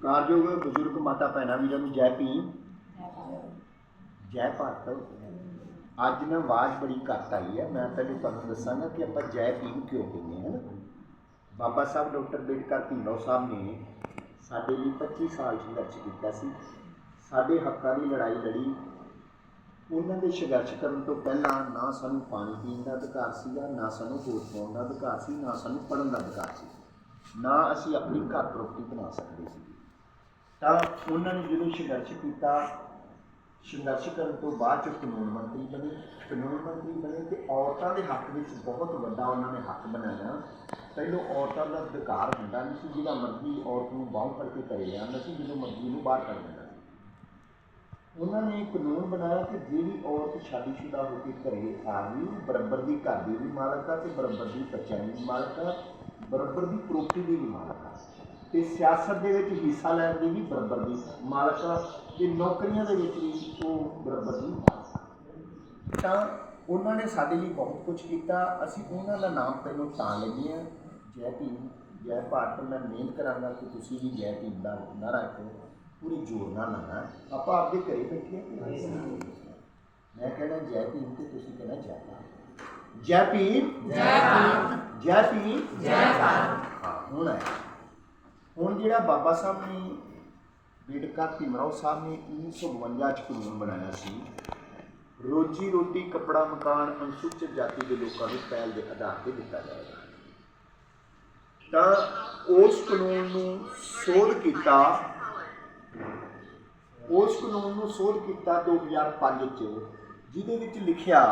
ਸਤਿਕਾਰਯੋਗ ਬਜ਼ੁਰਗ ਮਾਤਾ ਭੈਣਾਂ ਵੀਰਾਂ ਨੂੰ ਜੈ ਭੀਮ। ਜੈ ਭਾਰਤ। ਅੱਜ ਨਾ ਆਵਾਜ਼ ਬੜੀ ਘੱਟ ਆਈ ਹੈ। ਮੈਂ ਪਹਿਲੇ ਤੁਹਾਨੂੰ ਦੱਸਾਂਗਾ ਕਿ ਆਪਾਂ ਜੈ ਭੀਮ ਕਿਉਂ ਕਹਿੰਦੇ ਹਾਂ ਨਾ? ਬਾਬਾ ਸਾਹਿਬ ਡਾਕਟਰ ਅੰਬੇਡਕਰ ਭੀਮਰਾਓ ਸਾਹਿਬ ਨੇ ਸਾਡੇ ਲਈ 25 ਸਾਲ ਸੰਘਰਸ਼ ਕੀਤਾ ਸੀ। ਸਾਡੇ ਹੱਕਾਂ ਦੀ ਲੜਾਈ ਲੜੀ। ਉਹਨਾਂ ਦੇ ਸੰਘਰਸ਼ ਕਰਨ ਤੋਂ ਪਹਿਲਾਂ ਨਾ ਸਾਨੂੰ ਪਾਣੀ ਪੀਣ ਦਾ ਅਧਿਕਾਰ ਸੀਗਾ, ਨਾ ਸਾਨੂੰ ਵੋਟ ਪਾਉਣ ਦਾ ਅਧਿਕਾਰ ਸੀ, ਨਾ ਸਾਨੂੰ ਪੜ੍ਹਨ ਦਾ ਅਧਿਕਾਰ ਸੀ। ਨਾ ਅਸੀਂ ਆਪਣੀ ਘਰ ਰੋਟੀ ਬਣਾ ਸਕਦੇ ਸੀ ਤਾਂ ਉਹਨਾਂ ਨੇ ਜਦੋਂ ਸੰਘਰਸ਼ ਕੀਤਾ, ਸੰਘਰਸ਼ ਕਰਨ ਤੋਂ ਬਾਅਦ ਚ ਕਾਨੂੰਨ ਮੰਤਰੀ ਬਣੇ, ਕਾਨੂੰਨ ਮੰਤਰੀ ਬਣੇ ਤੇ ਔਰਤਾਂ ਦੇ ਹੱਕ ਵਿੱਚ ਬਹੁਤ ਵੱਡਾ ਉਹਨਾਂ ਨੇ ਹੱਕ ਬਣਾਇਆ। ਪਹਿਲੋਂ ਔਰਤਾਂ ਦਾ ਅਧਿਕਾਰ ਹੁੰਦਾ ਨਹੀਂ ਸੀ, ਜਿਹਦਾ ਮਰਜ਼ੀ ਔਰਤ ਨੂੰ ਬਾਹਰ ਕਰਕੇ ਕਰੇ ਜਾਂਦਾ ਸੀ ਜਦੋਂ ਮਰਜ਼ੀ ਨੂੰ ਬਾਹਰ ਕਰ ਦਿੰਦਾ ਸੀ। ਉਹਨਾਂ ਨੇ ਕਾਨੂੰਨ ਬਣਾਇਆ ਕਿ ਜਿਹੜੀ ਔਰਤ ਸ਼ਾਦੀशुदा ਹੋ ਕੇ ਘਰੇ ਆ ਗਈ ਬਰਾਬਰ ਦੀ ਘਰ ਦੀ ਵੀ ਮਾਲਕ ਆ ਤੇ ਬਰਾਬਰ ਦੀ ਬੱਚਿਆਂ ਦੀ ਮਾਲਕ ਆ, ਬਰਾਬਰ ਦੀ ਪ੍ਰੋਪਰਟੀ ਦੀ ਵੀ ਮਾਲਕ ਆ। ਤੇ ਸਿਆਸਤ ਦੇ ਵਿੱਚ ਹਿੱਸਾ ਲੈਣ ਦੀ ਵੀ ਬਰਾਬਰ ਦੀ ਮਾਲਕ ਆ ਤੇ ਨੌਕਰੀਆਂ ਦੇ ਵਿੱਚ ਵੀ ਉਹ ਬਰਾਬਰ ਦੀ ਆ। ਤਾਂ ਉਹਨਾਂ ਨੇ ਸਾਡੇ ਲਈ ਬਹੁਤ ਕੁਝ ਕੀਤਾ। ਅਸੀਂ ਉਹਨਾਂ ਦਾ ਨਾਮ ਪਹਿਲਾਂ ਤਾਂ ਲੈਂਦੇ ਹਾਂ। ਜੈ ਭੀਮ ਜੈ ਭਾਰਤ ਮੈਂ ਮਿਹਨਤ ਕਰਾਂਗਾ ਕਿ ਤੁਸੀਂ ਵੀ ਜੈ ਭੀਮ ਦਾ ਨਾਰਾ ਰੱਖੋ ਪੂਰੀ ਜ਼ੋਰ ਨਾਲ ਲਾਣਾ ਆਪਾਂ ਆਪਦੇ ਘਰੇ ਬੈਠੇ ਮੈਂ ਕਹਿੰਦਾ ਜੈ ਭੀਮ ਤੇ ਤੁਸੀਂ ਕਹਿੰਦਾ ਜੈ ਭਾਰਤ। ਜੈ ਭੀਮ? ਜੈ ਭੀਮ ਜੈ ਭੀਮ? ਜੈ ਭਾਰਤ। ਹਾਂ ਹੁਣ ਹੈ ਹੁਣ ਜਿਹੜਾ ਬਾਬਾ ਸਾਹਿਬ ਨੇ ਬੇਟਕਾ ਭੀਮਰਾਓ ਸਾਹਿਬ ਨੇ 1952 ਚ ਕਾਨੂੰਨ ਬਣਾਇਆ ਸੀ, ਰੋਜੀ ਰੋਟੀ, ਕਪੜਾ, ਮਕਾਨ ਅਨੁਸੂਚਿਤ ਜਾਤੀ ਦੇ ਲੋਕਾਂ ਨੂੰ ਪਹਿਲ ਦੇ ਆਧਾਰ ਤੇ ਦਿੱਤਾ ਜਾਏਗਾ। ਤਾਂ ਉਸ ਕਾਨੂੰਨ ਨੂੰ ਸੋਧ ਕੀਤਾ, ਉਸ ਕਾਨੂੰਨ ਨੂੰ ਸੋਧ ਕੀਤਾ 2005 ਚ, ਜਿਹਦੇ ਵਿੱਚ ਲਿਖਿਆ,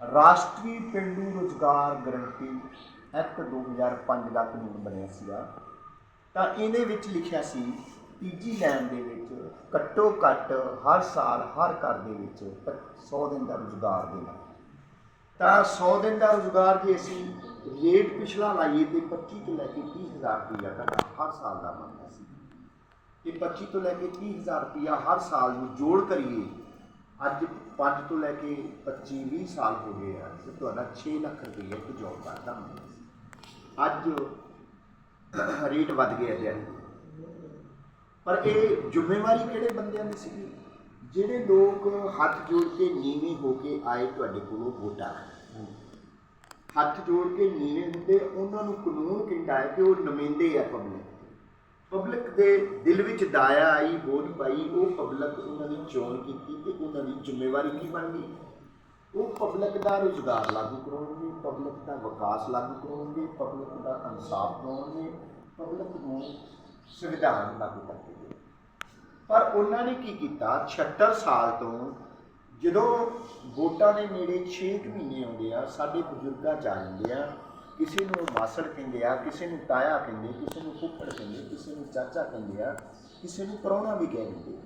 ਰਾਸ਼ਟਰੀ ਪਿੰਡੂ ਰੁਜ਼ਗਾਰ ਗਰੰਟੀ ਐਕਟ 2005 ਦਾ ਕਾਨੂੰਨ ਬਣਿਆ ਸੀਗਾ। ਤਾਂ ਇਹਦੇ ਵਿੱਚ ਲਿਖਿਆ ਸੀ, ਤੀਜੀ ਲਾਈਨ ਦੇ ਵਿੱਚ, ਘੱਟੋ ਘੱਟ ਹਰ ਸਾਲ, ਹਰ ਘਰ ਦੇ ਵਿੱਚ 100 ਦਿਨ ਦਾ ਰੁਜ਼ਗਾਰ ਦੇਣਾ। ਤਾਂ 100 ਦਿਨ ਦਾ ਰੁਜ਼ਗਾਰ ਜੇ ਅਸੀਂ ਰੇਟ ਪਿਛਲਾ ਲਾਈਏ ਤੇ 25 ਤੋਂ ਲੈ ਕੇ 30000 ਰੁਪਇਆ ਘਟਾ ਹਰ ਸਾਲ ਦਾ ਬਣਦਾ ਸੀ। ਤੇ 25 ਤੋਂ ਲੈ ਕੇ 30000 ਰੁਪਇਆ ਹਰ ਸਾਲ ਨੂੰ ਜੋੜ ਕਰੀਏ, ਅੱਜ 5 ਤੋਂ ਲੈ ਕੇ 25 20 ਸਾਲ ਹੋ ਗਏ ਆ, ਤੇ ਤੁਹਾਡਾ 6 ਲੱਖ ਰੁਪਇਆ ਇੱਕ ਜੋਬ ਕਰਦਾ ਹੁੰਦਾ ਸੀ। ਅੱਜ ਰੇਟ ਵੱਧ ਗਿਆ ਦਿਹਾੜੀ ਪਰ ਇਹ ਜ਼ਿੰਮੇਵਾਰੀ ਕਿਹੜੇ ਬੰਦਿਆਂ ਦੀ ਸੀ ਜਿਹੜੇ ਲੋਕ ਹੱਥ ਜੋੜ ਕੇ ਨੀਵੇਂ ਹੋ ਕੇ ਆਏ ਤੁਹਾਡੇ ਕੋਲੋਂ ਵੋਟਾਂ ਹੱਥ ਜੋੜ ਕੇ ਨੀਵੇਂ ਹੁੰਦੇ, ਉਹਨਾਂ ਨੂੰ ਕਾਨੂੰਨ ਕਹਿੰਦਾ ਹੈ ਕਿ ਉਹ ਨੁਮਾਇੰਦੇ ਆ ਪਬਲਿਕ ਪਬਲਿਕ ਦੇ ਦਿਲ ਵਿੱਚ ਦਾਇਆ ਆਈ ਵੋਟ ਪਾਈ, ਉਹ ਪਬਲਿਕ ਉਹਨਾਂ ਦੀ ਚੋਣ ਕੀਤੀ ਤੇ ਉਹਨਾਂ ਦੀ ਜ਼ਿੰਮੇਵਾਰੀ ਕੀ ਬਣ ਗਈ? ਉਹ ਪਬਲਿਕ ਦਾ ਰੁਜ਼ਗਾਰ ਲਾਗੂ ਕਰਾਉਣਗੇ ਪਬਲਿਕ ਦਾ ਵਿਕਾਸ ਲਾਗੂ ਕਰਾਉਣਗੇ ਪਬਲਿਕ ਦਾ ਇਨਸਾਫ ਕਰਾਉਣਗੇ ਪਬਲਿਕ ਨੂੰ ਸੰਵਿਧਾਨ ਲਾਗੂ ਕਰਕੇ ਪਰ ਉਹਨਾਂ ਨੇ ਕੀ ਕੀਤਾ? 76 ਸਾਲ ਤੋਂ ਜਦੋਂ ਵੋਟਾਂ ਦੇ ਨੇੜੇ 6 ਮਹੀਨੇ ਆਉਂਦੇ ਆ, ਸਾਡੇ ਬਜ਼ੁਰਗਾਂ ਚ ਆ ਆ ਕਿਸੇ ਨੂੰ ਮਾਸੜ ਕਹਿੰਦੇ ਆ, ਕਿਸੇ ਨੂੰ ਤਾਇਆ ਕਹਿੰਦੇ, ਕਿਸੇ ਨੂੰ ਫੁੱਫੜ ਕਹਿੰਦੇ, ਕਿਸੇ ਨੂੰ ਚਾਚਾ ਕਹਿੰਦੇ ਆ, ਕਿਸੇ ਨੂੰ ਪ੍ਰਾਹੁਣਾ ਵੀ ਕਹਿ ਦਿੰਦੇ ਆ।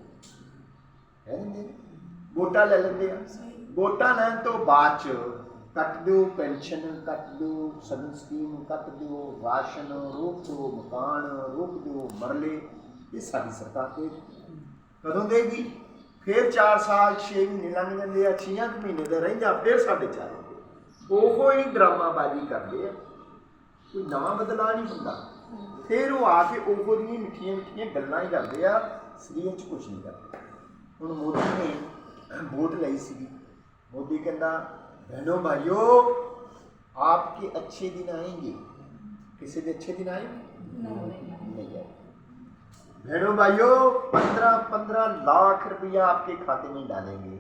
ਵੋਟਾਂ ਲੈ ਲੈਂਦੇ ਆ। ਵੋਟਾਂ ਲੈਣ ਤੋਂ ਬਾਅਦ ਚ ਕੱਟ ਦਿਓ, ਪੈਨਸ਼ਨ ਕੱਟ ਦਿਓ ਸਬਨ ਸਕੀਮ ਕੱਟ ਦਿਓ, ਰਾਸ਼ਨ ਰੋਕ ਦਿਓ, ਮਕਾਨ ਰੋਕ ਦਿਓ, ਮਰਲੇ, ਇਹ ਸਾਡੀ ਸਰਕਾਰ ਤੇ ਕਦੋਂ ਦੇਗੀ? ਫਿਰ 4 ਸਾਲ 6 ਮਹੀਨੇ ਲੰਘ ਜਾਂਦੇ ਆ 6 ਮਹੀਨੇ ਦਾ ਰਹਿੰਦਾ ਫਿਰ ਸਾਡੇ ਚਾਰ ਉਹੋ ਹੀ ਡਰਾਮਾਬਾਜ਼ੀ ਕਰਦੇ ਆ। ਕੋਈ ਨਵਾਂ ਬਦਲਾਅ ਨਹੀਂ ਹੁੰਦਾ। ਫਿਰ ਉਹ ਆ ਕੇ ਉਹੋ ਦੀਆਂ ਮਿੱਠੀਆਂ ਮਿੱਠੀਆਂ ਗੱਲਾਂ ਹੀ ਕਰਦੇ ਆ, ਸਰੀਰ 'ਚ ਕੁਝ ਨਹੀਂ ਕਰਦੇ। ਹੁਣ ਮੋਦੀ ਨੇ ਵੋਟ ਲਈ ਸੀਗੀ। मोदी कहता बहनों भाइयों आपके अच्छे दिन आएंगे किसी के अच्छे दिन आएंगे नहीं आए बहनों भाइयों पंद्रह पंद्रह लाख रुपया आपके खाते में डालेंगे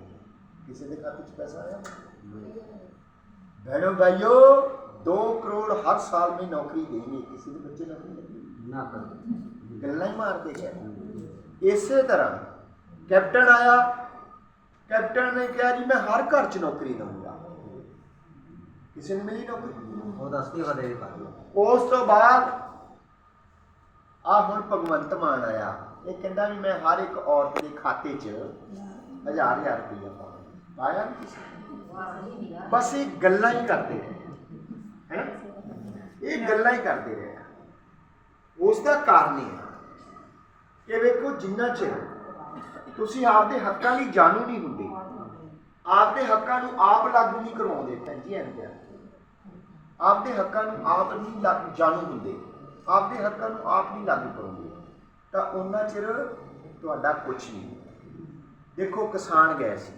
किसी के खाते में पैसा आया बहनों भाइयों दो करोड़ हर साल में नौकरी देंगे किसी के बच्चे नौकरी लगी ना गल्ला ही मारते क्या इसी तरह कैप्टन आया ਕੈਪਟਨ ਨੇ ਕਿਹਾ ਜੀ ਮੈਂ ਹਰ ਘਰ 'ਚ ਨੌਕਰੀ ਦਊਂਗਾ। ਕਿਸੇ ਨੂੰ ਮਿਲੀ ਨੌਕਰੀ? ਉਹ ਦੱਸਦੀ ਵਧੇ ਦੀ ਬਾਤ ਉਸ ਤੋਂ ਬਾਅਦ ਆ ਹੁਣ ਭਗਵੰਤ ਮਾਨ ਆਇਆ। ਇਹ ਕਹਿੰਦਾ ਵੀ ਮੈਂ ਹਰ ਇੱਕ ਔਰਤ ਦੇ ਖਾਤੇ 'ਚ ਹਜ਼ਾਰ ਹਜ਼ਾਰ ਰੁਪਈਆ ਪਾਵਾਂ ਪਾਇਆ ਨੀ ਕਿਸੇ ਨੇ। ਬਸ ਇਹ ਗੱਲਾਂ ਹੀ ਕਰਦੇ ਰਹੇ। ਹੈ? ਇਹ ਗੱਲਾਂ ਹੀ ਕਰਦੇ ਰਹੇ। ਉਸ ਦਾ ਕਾਰਨ ਇਹ ਹੈ ਕਿ ਵੇਖੋ ਜਿੰਨਾ ਚਿਰ ਤੁਸੀਂ ਆਪਦੇ ਹੱਕਾਂ ਲਈ ਜਾਣੂ ਨਹੀਂ ਹੁੰਦੇ ਆਪਦੇ ਹੱਕਾਂ ਨੂੰ ਆਪ ਲਾਗੂ ਨਹੀਂ ਕਰਵਾਉਂਦੇ ਭੈਣ ਜੀ ਐਂ ਕਿਹਾ। ਆਪਦੇ ਹੱਕਾਂ ਨੂੰ ਆਪ ਨਹੀਂ ਲਾ- ਜਾਣੂ ਹੁੰਦੇ। ਆਪਦੇ ਹੱਕਾਂ ਨੂੰ ਆਪ ਨਹੀਂ ਲਾਗੂ ਕਰਵਾਉਂਦੇ। ਤਾਂ ਉਹਨਾਂ ਚਿਰ ਤੁਹਾਡਾ ਕੁਝ ਨਹੀਂ। ਦੇਖੋ, ਕਿਸਾਨ ਗਏ ਸੀ।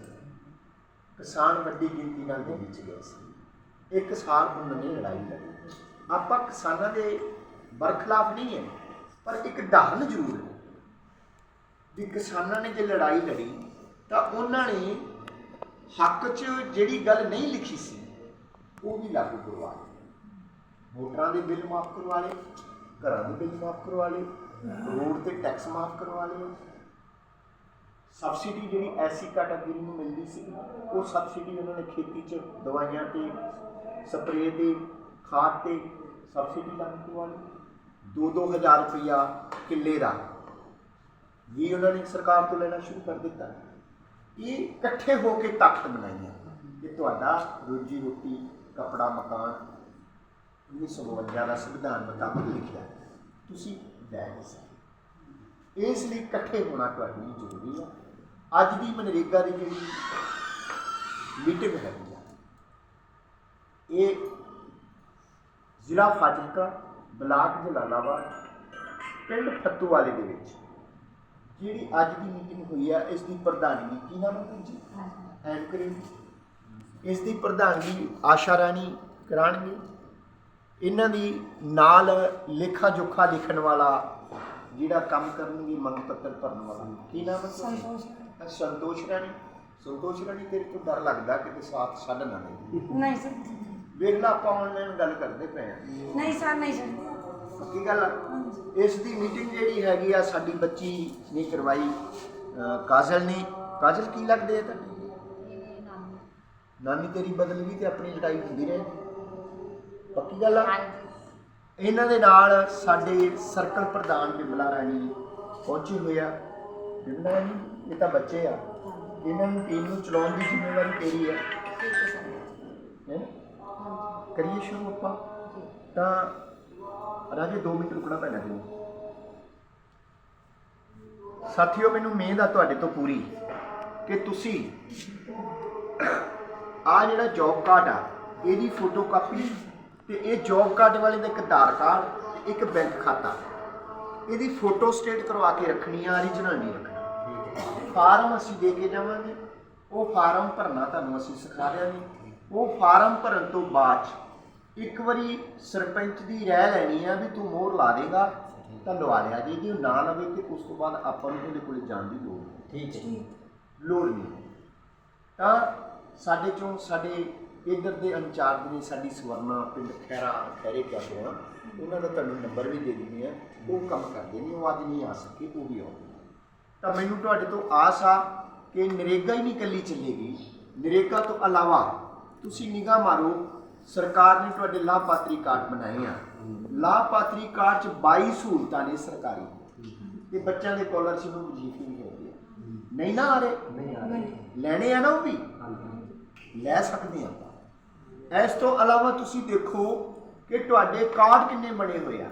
ਕਿਸਾਨ ਵੱਡੀ ਗਿਣਤੀ ਨਾਲ ਦੇ ਵਿੱਚ ਗਏ ਸੀ। ਇੱਕ ਸਾਲ ਉਹਨਾਂ ਨੇ ਲੜਾਈ ਲੜੀ। ਆਪਾਂ ਕਿਸਾਨਾਂ ਦੇ ਬਰਖਲਾਫ ਨਹੀਂ ਹੈ, ਪਰ ਇੱਕ ਡਰਨ ਜ਼ਰੂਰ ਹੈ। ਵੀ ਕਿਸਾਨਾਂ ਨੇ ਜੇ ਲੜਾਈ ਲੜੀ, ਤਾਂ ਉਹਨਾਂ ਨੇ ਹੱਕ 'ਚ ਜਿਹੜੀ ਗੱਲ ਨਹੀਂ ਲਿਖੀ ਸੀ, ਉਹ ਵੀ ਲਾਗੂ ਕਰਵਾ ਲਏ ਮੋਟਰਾਂ ਦੇ ਬਿੱਲ ਮਾਫ ਕਰਵਾ ਲਏ, ਘਰਾਂ ਦੇ ਬਿੱਲ ਮਾਫ ਕਰਵਾ ਲਏ, ਰੋਡ ਤੇ ਟੈਕਸ ਮਾਫ ਕਰਵਾ ਲਏ। ਸਬਸਿਡੀ ਜਿਹੜੀ ਐਸੀ ਕੈਟਾਗਰੀ ਨੂੰ ਮਿਲਦੀ ਸੀ, ਉਹ ਸਬਸਿਡੀ ਉਹਨਾਂ ਨੇ ਖੇਤੀ 'ਚ ਦਵਾਈਆਂ ਤੇ, ਸਪਰੇਅ ਤੇ, ਖਾਦ ਤੇ ਸਬਸਿਡੀ ਲਾਗੂ ਕਰਵਾ ਲਈ। 2-2000 ਰੁਪਇਆ ਕਿੱਲੇ ਦਾ। ਵੀ ਉਹਨਾਂ ਨੇ ਸਰਕਾਰ ਤੋਂ ਲੈਣਾ ਸ਼ੁਰੂ ਕਰ ਦਿੱਤਾ। ਇਹ ਇਕੱਠੇ ਹੋ ਕੇ ਤਾਕਤ ਬਣਾਈ ਕਿ ਤੁਹਾਡਾ ਰੋਜੀ ਰੋਟੀ, ਕਪੜਾ, ਮਕਾਨ 1952 ਦਾ ਸੰਵਿਧਾਨ ਮੁਤਾਬਕ ਲਿਖਿਆ। ਤੁਸੀਂ ਲੈ ਨਹੀਂ ਸਕਦੇ। ਇਸ ਲਈ ਇਕੱਠੇ ਹੋਣਾ ਤੁਹਾਡੇ ਲਈ ਜ਼ਰੂਰੀ ਹੈ ਅੱਜ ਦੀ ਮਨਰੇਗਾ ਦੀ ਜਿਹੜੀ ਮੀਟਿੰਗ ਹੈਗੀ ਆ, ਇਹ ਜ਼ਿਲ੍ਹਾ ਫਾਜ਼ਿਲਕਾ, ਬਲਾਕ ਜਲਾਲਾਬਾਦ, ਪਿੰਡ ਫੱਤੂਵਾਲੇ ਦੇ ਵਿੱਚ ਜਿਹੜੀ ਅੱਜ ਦੀ ਮੀਟਿੰਗ ਹੋਈ ਆ ਇਸ ਦੀ ਪ੍ਰਧਾਨਗੀ ਕੀ ਨਾਮ ਹੈ ਜੀ? ਐਂਕਰਿੰਗ ਇਸ ਦੀ ਪ੍ਰਧਾਨਗੀ ਆਸ਼ਾ ਰਾਣੀ ਕਰਾਣਗੇ। ਇਹਨਾਂ ਦੀ ਨਾਲ ਲੇਖਾ ਜੋਖਾ ਲਿਖਣ ਵਾਲਾ ਜਿਹੜਾ ਕੰਮ ਕਰਨਗੇ ਮੰਗ ਪੱਤਰ ਭਰਨ ਵਾਲਾ। ਕੀ ਨਾਮ ਹੈ ਸੰਤੋਸ਼ ਸੰਤੋਸ਼ ਰਾਣੀ। ਸੰਤੋਸ਼ ਰਾਣੀ ਤੇਰੇ ਤੋਂ ਡਰ ਲੱਗਦਾ ਕਿ ਸਾਥ ਛੱਡ ਨਾ ਦੇ। ਨਹੀਂ ਸਰ। ਵੇਖ ਲਾ ਆਪਾਂ ਆਨਲਾਈਨ ਗੱਲ ਕਰਦੇ ਪਏ ਆ। ਨਹੀਂ ਸਰ ਨਹੀਂ ਸਰ। ਪੱਕੀ ਗੱਲ ਆ? ਇਸ ਦੀ ਮੀਟਿੰਗ ਜਿਹੜੀ ਹੈਗੀ ਆ ਸਾਡੀ ਬੱਚੀ ਨੇ ਕਰਵਾਈ ਅ, ਕਾਜਲ ਨੇ। ਕਾਜਲ ਕੀ ਲੱਗਦੇ ਆ ਨਾਨੀ। ਤੇਰੀ ਬਦਲ ਗਈ ਤੇ ਆਪਣੀ ਲੜਾਈ ਹੁੰਦੀ ਰਹੇ। ਪੱਕੀ ਗੱਲ ਆ? ਇਹਨਾਂ ਦੇ ਨਾਲ ਸਾਡੇ ਸਰਕਲ ਪ੍ਰਧਾਨ ਬਿਮਲਾ ਰਾਣੀ ਪਹੁੰਚੇ ਹੋਏ ਆ। ਬਿਮਲਾ ਰਾਣੀ ਇਹ ਤਾਂ ਬੱਚੇ ਆ। ਇਹਨਾਂ ਨੂੰ ਟੀਮ ਨੂੰ ਚਲਾਉਣ ਦੀ ਜ਼ਿੰਮੇਵਾਰੀ ਤੇਰੀ ਹੈ ਹੈ? ਕਰੀਏ ਸ਼ੁਰੂ ਆਪਾਂ? ਤਾਂ ਰਾਜੇ 2 ਮਿੰਟ ਰੁਕਣਾ ਪੈਣਾ ਤੈਨੂੰ ਸਾਥੀਓ, ਮੈਨੂੰ ਮਿਹਨਤ ਆ ਤੁਹਾਡੇ ਤੋਂ ਪੂਰੀ ਕਿ ਤੁਸੀਂ ਆ ਜਿਹੜਾ ਜੌਬ ਕਾਰਡ ਆ, ਇਹਦੀ ਫੋਟੋ ਕਾਪੀ ਤੇ ਇਹ ਜੌਬ ਕਾਰਡ ਵਾਲੇ ਦਾ ਇੱਕ ਆਧਾਰ ਕਾਰਡ ਤੇ ਇੱਕ ਬੈਂਕ ਖਾਤਾ, ਇਹਦੀ ਫੋਟੋ ਸਟੇਟ ਕਰਵਾ ਕੇ ਰੱਖਣੀ ਆ origignal ਨਹੀਂ ਰੱਖਣਾ। ਫਾਰਮ ਅਸੀਂ ਦੇ ਕੇ ਜਾਵਾਂਗੇ, ਉਹ ਫਾਰਮ ਭਰਨਾ ਤੁਹਾਨੂੰ ਅਸੀਂ ਸਿਖਾ ਦਿਆਂਗੇ। ਉਹ ਫਾਰਮ ਭਰਨ ਤੋਂ ਬਾਅਦ 'ਚ ਇੱਕ ਵਾਰੀ ਸਰਪੰਚ ਦੀ ਰਾਏ ਲੈਣੀ ਆ ਵੀ ਤੂੰ ਮੋਹਰ ਲਾ ਦੇਗਾ ਤਾਂ ਲਵਾ ਲਿਆ ਜੇ। ਜੇ ਉਹ ਨਾ ਲਵੇ ਤੇ ਉਸ ਤੋਂ ਬਾਅਦ ਆਪਾਂ ਨੂੰ ਉਹਦੇ ਕੋਲੇ ਜਾਣ ਦੀ ਲੋੜ ਨਹੀਂ। ਠੀਕ ਹੈ। ਲੋੜ ਨਹੀਂ। ਤਾਂ ਸਾਡੇ ਚੋਂ ਸਾਡੇ ਇੱਧਰ ਦੇ ਇੰਚਾਰਜ ਨੇ ਸਾਡੀ ਸਵਰਨਾ ਪਿੰਡ ਖੈਰਾ ਖੈਰੇ ਕਹਿੰਦੇ ਆ ਉਹਨਾਂ ਦਾ ਤੁਹਾਨੂੰ ਨੰਬਰ ਵੀ ਦੇ ਦਿੰਦੇ ਆ। ਉਹ ਕੰਮ ਕਰਦੇ ਨੇ ਉਹ ਅੱਜ ਨਹੀਂ ਆ ਸਕੇ ਉਹ ਵੀ ਆਉਣਗੇ ਤਾਂ ਮੈਨੂੰ ਤੁਹਾਡੇ ਤੋਂ ਆਸ ਆ ਕਿ ਨਰੇਗਾ ਹੀ ਨਹੀਂ ਇਕੱਲੀ ਚੱਲੇਗੀ। ਨਰੇਗਾ ਤੋਂ ਇਲਾਵਾ ਤੁਸੀਂ ਨਿਗਾਹ ਮਾਰੋ ਸਰਕਾਰ ਨੇ ਤੁਹਾਡੇ ਲਾਭਪਾਤਰੀ ਕਾਰਡ ਬਣਾਏ ਆ। ਲਾਭਪਾਤਰੀ ਕਾਰਡ 'ਚ 22 ਸਹੂਲਤਾਂ ਨੇ ਸਰਕਾਰੀ। ਤੇ ਬੱਚਿਆਂ ਦੇ ਸਕਾਲਰਸ਼ਿਪ ਨੂੰ ਵਜੀਫੇ ਵੀ ਹੈਗੇ ਨਹੀਂ ਨਾ ਆ ਰਹੇ? ਨਹੀਂ ਆ ਰਹੇ। ਲੈਣੇ ਆ ਨਾ ਉਹ ਵੀ? ਲੈ ਸਕਦੇ ਆ ਆਪਾਂ। ਇਸ ਤੋਂ ਇਲਾਵਾ ਤੁਸੀਂ ਦੇਖੋ ਕਿ ਤੁਹਾਡੇ ਕਾਰਡ ਕਿੰਨੇ ਬਣੇ ਹੋਏ ਆ।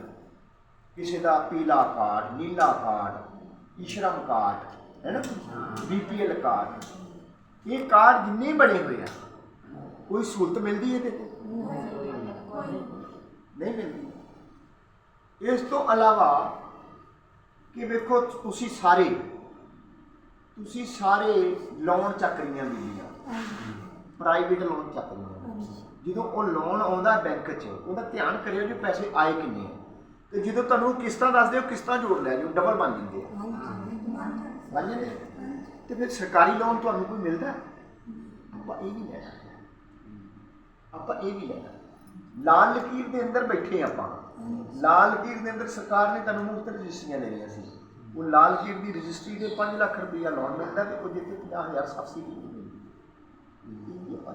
ਕਿਸੇ ਦਾ ਪੀਲਾ ਕਾਰਡ, ਨੀਲਾ ਕਾਰਡ, ਈਸ਼ਰਮ ਕਾਰਡ, ਹੈ ਨਾ? BPL card. ਇਹ ਕਾਰਡ ਜਿੰਨੇ ਬਣੇ ਹੋਏ ਆ, ਕੋਈ ਸਹੂਲਤ ਮਿਲਦੀ ਹੈ ਤੇ ਨਹੀਂ ਮਿਲਦੀ ਇਸ ਤੋਂ ਇਲਾਵਾ ਕਿ ਵੇਖੋ ਤੁਸੀਂ ਸਾਰੇ ਤੁਸੀਂ ਸਾਰੇ ਲੋਨ ਚੱਕ ਰਹੀਆਂ ਪ੍ਰਾਈਵੇਟ ਲੋਨ ਚੱਕ ਜਦੋਂ ਉਹ ਲੋਨ ਆਉਂਦਾ ਬੈਂਕ 'ਚ ਉਹਦਾ ਧਿਆਨ ਕਰਿਓ ਜੀ ਪੈਸੇ ਆਏ ਕਿੰਨੇ ਆ ਤੇ ਜਦੋਂ ਤੁਹਾਨੂੰ ਕਿਸ਼ਤਾਂ ਦੱਸਦੇ ਹੋ ਕਿਸ਼ਤਾਂ ਜੋੜ ਲਿਆ ਜੀ ਡਬਲ ਬਣ ਜਾਂਦੇ ਆ ਬਣ ਜਾਂਦੇ ਤੇ ਫਿਰ ਸਰਕਾਰੀ ਲੋਨ ਤੁਹਾਨੂੰ ਕੋਈ ਮਿਲਦਾ ਇਹ ਨਹੀਂ ਹੈ ਆਪਾਂ ਇਹ ਵੀ ਲੈਣਾ। ਲਾਲ ਲਕੀਰ ਦੇ ਅੰਦਰ ਬੈਠੇ ਆਪਾਂ। ਲਾਲ ਲਕੀਰ ਦੇ ਅੰਦਰ ਸਰਕਾਰ ਨੇ ਤੁਹਾਨੂੰ ਮੁਫਤ ਰਜਿਸਟਰੀਆਂ ਦੇਣੀਆਂ ਸੀ। ਉਹ ਲਾਲ ਲਕੀਰ ਦੀ ਰਜਿਸਟਰੀ ਦੇ 5 ਲੱਖ ਰੁਪਈਆ ਲੋਨ ਮਿਲਦਾ ਤੇ ਉਹ ਜਿੱਥੇ 50000 ਸਬਸਿਡੀ ਵੀ ਮਿਲਦੀ। ਇਹ ਵੀ ਆਪਾਂ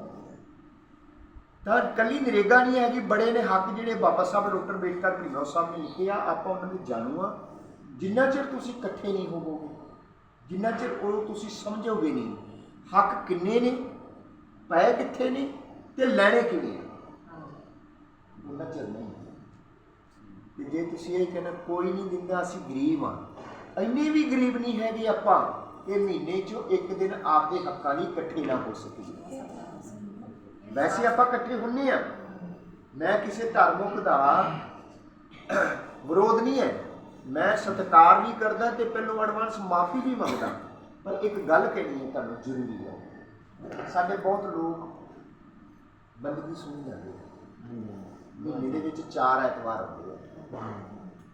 ਤਾਂ ਕੱਲੀ ਨਰੇਗਾ ਨਹੀਂ ਹੈਗੀ ਬੜੇ ਨੇ ਹੱਕ ਜਿਹੜੇ ਬਾਬਾ ਸਾਹਿਬ ਡਾਕਟਰ ਬੇਟਕਰ ਭੀਮਰਾਓ ਸਾਹਿਬ ਨੇ ਲਿਖੇ ਆ, ਆਪਾਂ ਉਹਨਾਂ ਦੇ ਜਾਣੂ ਆ। ਜਿੰਨਾ ਚਿਰ ਤੁਸੀਂ ਇਕੱਠੇ ਨਹੀਂ ਹੋਵੋਗੇ, ਜਿੰਨਾ ਚਿਰ ਉਹ ਤੁਸੀਂ ਸਮਝੋਗੇ ਨਹੀਂ, ਹੱਕ ਕਿੰਨੇ ਨੇ ਪਏ ਕਿੱਥੇ ਨੇ ਤੇ ਲੈਣੇ ਕਿਵੇਂ ਆ ਉਹਨਾਂ ਚਿਰ ਨਹੀਂ ਤੇ ਜੇ ਤੁਸੀਂ ਇਹ ਕਹਿੰਦੇ ਕੋਈ ਨਹੀਂ ਦਿੰਦਾ, ਅਸੀਂ ਗਰੀਬ ਆ ਇੰਨੇ ਵੀ ਗਰੀਬ ਨਹੀਂ ਹੈਗੇ ਆਪਾਂ ਕਿ ਮਹੀਨੇ 'ਚੋਂ ਇੱਕ ਦਿਨ ਆਪਦੇ ਹੱਕਾਂ ਲਈ ਇਕੱਠੇ ਨਾ ਹੋ ਸਕੀਏ। ਵੈਸੇ ਆਪਾਂ ਇਕੱਠੇ ਹੁੰਨੇ ਆ। ਮੈਂ ਕਿਸੇ ਧਰਮੁਖ ਦਾ ਵਿਰੋਧ ਨਹੀਂ ਹੈ। ਮੈਂ ਸਤਿਕਾਰ ਵੀ ਕਰਦਾ ਤੇ ਪਹਿਲੋਂ ਐਡਵਾਂਸ ਮਾਫੀ ਵੀ ਮੰਗਦਾ। ਪਰ ਇੱਕ ਗੱਲ ਕਹਿਣੀ ਹੈ ਤੁਹਾਨੂੰ ਜ਼ਰੂਰੀ ਹੈ। ਸਾਡੇ ਬਹੁਤ ਲੋਕ ਬੰਦਗੀ ਸੁਣੀ ਜਾਂਦੇ ਆ ਮਹੀਨੇ ਦੇ ਵਿੱਚ ਚਾਰ ਐਤਵਾਰ ਹੁੰਦੇ ਆ।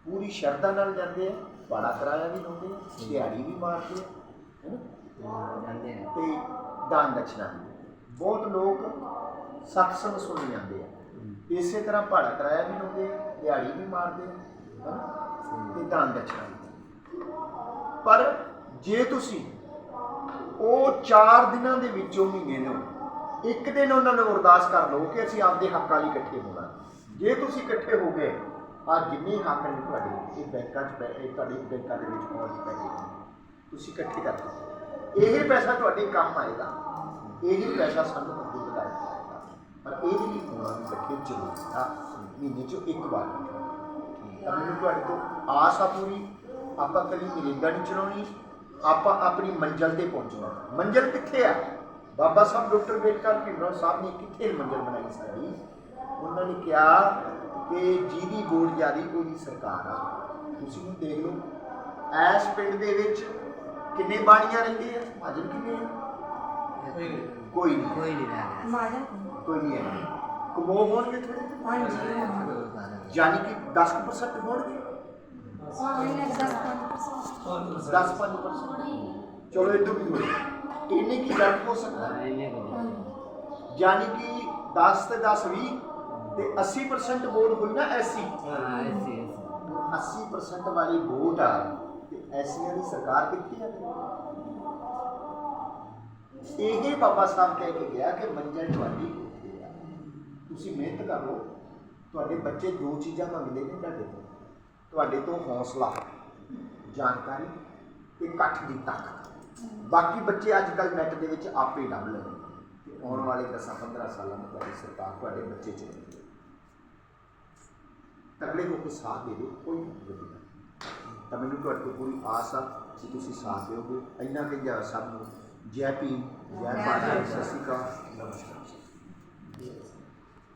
ਪੂਰੀ ਸ਼ਰਧਾ ਨਾਲ ਜਾਂਦੇ ਆ ਬੜਾ ਕਿਰਾਇਆ ਵੀ ਲਾਉਂਦੇ ਆ ਦਿਹਾੜੀ ਵੀ ਮਾਰਦੇ ਆ ਹੈਨਾ? ਜਾਂਦੇ ਨੇ ਤੇ ਦਾਨ ਦਕਸ਼ਨਾ ਬਹੁਤ ਲੋਕ ਸਤਸੰਗ ਸੁਣ ਜਾਂਦੇ ਆ। ਇਸੇ ਤਰ੍ਹਾਂ ਭਾੜਾ ਕਿਰਾਇਆ ਵੀ ਲਾਉਂਦੇ ਆ ਦਿਹਾੜੀ ਵੀ ਮਾਰਦੇ ਆ ਹੈਨਾ? ਤੇ ਦਾਨ ਦਕਸ਼ਨਾ ਪਰ ਜੇ ਤੁਸੀਂ ਉਹ 4 ਦਿਨਾਂ ਦੇ ਵਿੱਚੋਂ ਮਹੀਨੇ ਨੂੰ ਇੱਕ ਦਿਨ ਉਹਨਾਂ ਨੂੰ ਅਰਦਾਸ ਕਰ ਲਓ ਕਿ ਅਸੀਂ ਆਪਦੇ ਹੱਕਾਂ ਲਈ ਇਕੱਠੇ ਹੋਣਾ। ਜੇ ਤੁਸੀਂ ਇਕੱਠੇ ਹੋ ਗਏ ਆ ਜਿੰਨੇ ਹੱਕ ਨੇ ਤੁਹਾਡੇ, ਇਹ ਬੈਂਕਾਂ 'ਚ ਪੈ, ਇਹ ਤੁਹਾਡੇ ਬੈਂਕਾਂ ਦੇ ਵਿੱਚ ਪਹੁੰਚ ਪੈਗੇ ਤੁਸੀਂ ਇਕੱਠੇ ਕਰ ਲਓ। ਇਹ ਪੈਸਾ ਤੁਹਾਡੇ ਕੰਮ ਆਏਗਾ। ਇਹ ਪੈਸਾ ਸਾਨੂੰ ਅੱਗੇ ਵਧਾਏਗਾ ਪਰ ਇਹਦੇ ਲਈ ਹੋਣਾ ਵੀ ਇਕੱਠੇ ਜ਼ਰੂਰੀ ਆ, ਮਹੀਨੇ 'ਚ ਇੱਕ ਵਾਰ। ਤਾਂ ਮੈਨੂੰ ਤੁਹਾਡੇ ਤੋਂ ਆਸ ਆ ਪੂਰੀ। ਆਪਾਂ ਕਦੀ ਮਰਿੰਦਾ ਨਹੀਂ ਚਲਾਉਣੀ ਆਪਾਂ ਆਪਣੀ ਮੰਜ਼ਲ ਤੇ ਪਹੁੰਚਣਾ। ਮੰਜ਼ਲ ਕਿੱਥੇ ਆ? ਬਾਬਾ ਸਾਹਿਬ ਡਾਕਟਰ ਬੇਟਕਰ ਭੀਮਰਾਓ ਸਾਹਿਬ ਨੇ ਕਿੱਥੇ ਮੰਜ਼ਲ ਬਣਾਈ ਸਾਡੀ ਉਹਨਾਂ ਨੇ ਕਿਹਾ ਕਿ ਜਿਹਦੀ ਵੋਟ ਜਿਆਦੀ ਉਹਦੀ ਸਰਕਾਰ ਆ। ਤੁਸੀਂ ਹੁਣ ਦੇਖ ਲਓ ਐਸ ਪਿੰਡ ਦੇ ਵਿੱਚ ਕਿੰਨੇ ਬਾਣੀਆਂ ਰਹਿੰਦੇ ਆ? ਹਾਜ਼ਰ ਕਿੰਨੇ ਆ? ਕੋਈ ਨਹੀਂ। ਕੋਈ ਨਹੀਂ। ਰਹਿ ਮਾਜਨ ਕੋਈ ਨਹੀਂ ਹੈ ਕਮੋ ਹੋਣਗੇ ਥੋੜੇ ਹਾਂਜੀ। ਯਾਨੀ ਕਿ 10% ਹੋਣਗੇ? ਹਾਂ ਇਹਨੇ 10 5% 10-5% ਚਲੋ ਇਹ ਤੋਂ ਵੀ ਹੋਏ। ਇੰਨੇ ਕੀ ਗੱਲ ਹੋ ਸਕਦਾ। ਹੈ ਯਾਨੀ ਕਿ 10 ਤੇ 10 20 ਤੇ 80% ਵੋਟ ਹੋਈ ਨਾ ਐਸੀ। ਹਾਂ ਐਸੀ 80% ਵਾਲੀ ਵੋਟ ਆ ਤੇ ਐਸੀਆਂ ਦੀ ਸਰਕਾਰ ਕਿੱਥੇ ਆ? ਇਹ ਬਾਬਾ ਸਾਹਿਬ ਕਹਿ ਕੇ ਗਿਆ ਕਿ ਮੰਜ਼ਲ ਤੁਹਾਡੀ ਤੁਸੀਂ ਮਿਹਨਤ ਕਰ ਤੁਹਾਡੇ ਬੱਚੇ ਦੋ ਚੀਜ਼ਾਂ ਮੰਗਦੇ ਨੇ ਤੁਹਾਡੇ ਤੋਂ। ਤੁਹਾਡੇ ਤੋਂ ਹੌਸਲਾ ਜਾਣਕਾਰੀ ਤੇ ਇਕੱਠ ਦੀ ਤਾਕਤ। ਬਾਕੀ ਬੱਚੇ ਅੱਜ ਕੱਲ੍ਹ ਨੈੱਟ ਦੇ ਵਿੱਚ ਆਪੇ ਹੀ ਲੱਭ ਲੈਂਦੇ ਤੇ ਆਉਣ ਵਾਲੇ 10-15 ਸਾਲਾਂ ਨੂੰ ਤੁਹਾਡੀ ਸਰਕਾਰ ਤੁਹਾਡੇ ਬੱਚੇ ਚੁਣੇਗੀ ਤਕੜੇ ਹੋ ਕੇ ਸਾਥ ਦੇ ਦਿਓ, ਕੋਈ ਨਹੀਂ ਤਾਂ ਮੈਨੂੰ ਤੁਹਾਡੇ ਤੋਂ ਪੂਰੀ ਆਸ ਆ ਕਿ ਤੁਸੀਂ ਸਾਥ ਦਿਓਗੇ। ਇੰਨਾ ਕਹਿੰਦਾ ਸਭ ਨੂੰ। ਜੈ ਭੀਮ, ਜੈ ਭਾਰਤ, ਸਤਿ ਸ਼੍ਰੀ ਅਕਾਲ। ਨਮਸਕਾਰ।